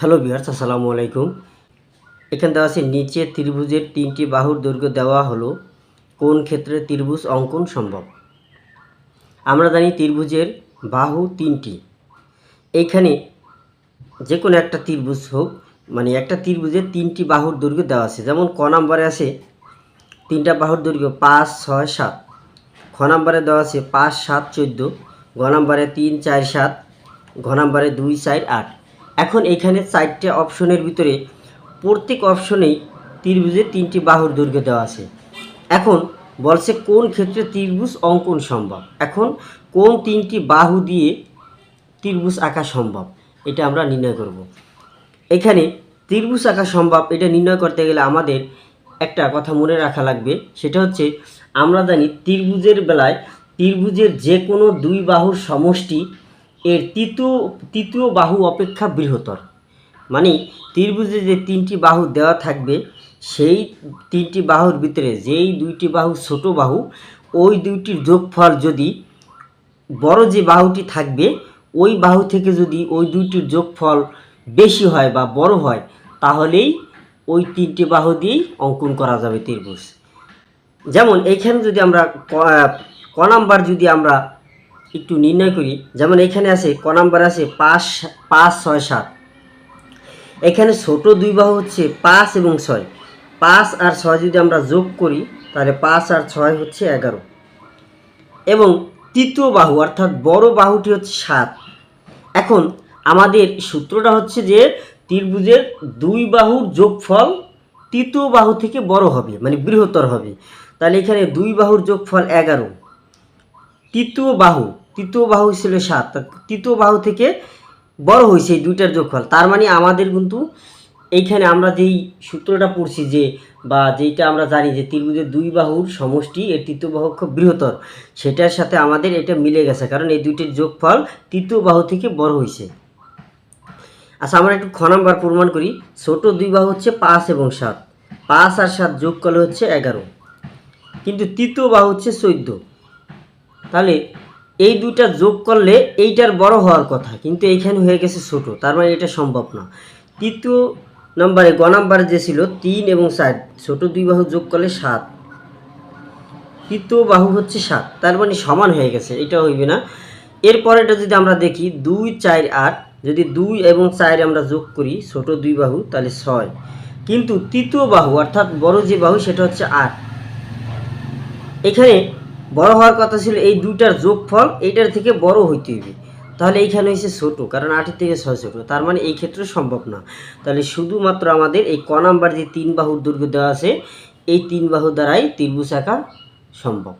Hello বিহার্স আসসালামু আলাইকুম। এখানে দেওয়া আছে, নিচে ত্রিভুজের তিনটি বাহুর দৈর্ঘ্য দেওয়া হলো কোন ক্ষেত্রে ত্রিভুজ অঙ্কন সম্ভব? আমরা জানি ত্রিভুজের বাহু তিনটি। এইখানে যে কোনো একটা ত্রিভুজ হোক মানে একটা ত্রিভুজের তিনটি বাহুর দৈর্ঘ্য দেওয়া আছে। যেমন ক নাম্বারে আছে, তিনটা বাহুর দৈর্ঘ্য পাঁচ, ছয়, সাত। খ নাম্বারে দেওয়া আছে, পাঁচ, সাত, চোদ্দ। ঘ নাম্বারে তিন, চার, সাত। ঘ নাম্বারে দুই, চার, আট। এখন এখানে চারটে অপশনের ভিতরে প্রত্যেক অপশনেই ত্রিভুজের তিনটি বাহুর দৈর্ঘ্য দেওয়া আছে। এখন বলছে কোন ক্ষেত্রে ত্রিভুজ অঙ্কন সম্ভব? এখন কোন তিনটি বাহু দিয়ে ত্রিভুজ আঁকা সম্ভব? এটা আমরা নির্ণয় করব। এখানে ত্রিভুজ আঁকা সম্ভব, এটা নির্ণয় করতে গেলে আমাদের একটা কথা মনে রাখা লাগবে, সেটা হচ্ছে আমরা জানি ত্রিভুজের বেলায় ত্রিভুজের যে কোনো দুই বাহুর সমষ্টি এর তৃতীয় তৃতীয় বাহু অপেক্ষা বৃহত্তর। মানে ত্রিভুজে যে তিনটি বাহু দেওয়া থাকবে, সেই তিনটি বাহুর ভিতরে যেই দুইটি বাহু ছোট বাহু, ওই দুইটির যোগফল যদি বড় যে বাহুটি থাকবে, ওই বাহু থেকে যদি ওই দুইটির যোগফল বেশি হয় বা বড় হয়, তাহলেই ওই তিনটি বাহু দিয়েই অঙ্কন করা যাবে ত্রিভুজ। যেমন এইখানে যদি আমরা ক নাম্বার যদি আমরা একটু নির্ণয় করি। যেমন এখানে আছে, ক নাম্বার আছে, পাঁচ পাঁচ, ছয়, সাত। এখানে ছোট দুই বাহু হচ্ছে পাঁচ এবং ছয়। পাঁচ আর ছয় যদি আমরা যোগ করি, তাহলে পাঁচ আর ছয় হচ্ছে এগারো। এবং তৃতীয় বাহু, অর্থাৎ বড় বাহুটি হচ্ছে সাত। এখন আমাদের সূত্রটা হচ্ছে যে, ত্রিভুজের দুই বাহুর যোগফল তৃতীয় বাহু থেকে বড় হবে মানে বৃহত্তর হবে। তাহলে এখানে দুই বাহুর যোগফল এগারো। তৃতীয় বাহু তৃতীয় বাহু ছিল সাত। তৃতীয় বাহু থেকে বড় হয়েছে এই দুইটার যোগফল। তার মানে আমাদের কিন্তু এইখানে আমরা যেই সূত্রটা পড়ছি যে বা যেইটা আমরা জানি যে ত্রিভুজের দুই বাহুর সমষ্টি, এর তৃতীয় বাহু খুব বৃহত্তর। সেটার সাথে আমাদের এটা মিলে গেছে, কারণ এই দুইটির যোগফল তৃতীয় বাহু থেকে বড় হয়েছে। আচ্ছা আমরা একটু খ নাম্বার প্রমাণ করি। ছোট দুই বাহু হচ্ছে পাঁচ এবং সাত। পাঁচ আর সাত যোগ করলে হচ্ছে এগারো। কিন্তু তৃতীয় বাহু হচ্ছে চোদ্দ। তাহলে এই দুইটা যোগ করলে এইটার বড় হওয়ার কথা, কিন্তু এইখানে হয়ে গেছে ছোট, তার মানে এটা সম্ভব না। তৃতীয় নম্বরে, গ নাম্বারে যে ছিল, তিন এবং চার, ছোট দুই বাহু যোগ করলে সাত। তৃতীয় বাহু হচ্ছে সাত, তার মানে সমান হয়ে গেছে, এটা হইবে না। এরপরেটা যদি আমরা দেখি, দুই, চার, আট, যদি দুই এবং চার আমরা যোগ করি, ছোট দুই বাহু, তাহলে ছয়। কিন্তু তৃতীয় বাহু, অর্থাৎ বড় যে বাহু, সেটা হচ্ছে আট। এখানে বড় হওয়ার কথা ছিল এই দুইটার যোগফল এইটার থেকে বড় হইতে হইবে। তাহলে এইখানে হয়েছে ছোটো, কারণ আটের থেকে ছয় ছোটো। তার মানে এই ক্ষেত্রে সম্ভব না। তাহলে শুধুমাত্র আমাদের এই ক নাম্বার যে তিন বাহুর দৈর্ঘ্য দেওয়া আছে, এই তিন বাহু দ্বারাই ত্রিভুজ আঁকা সম্ভব।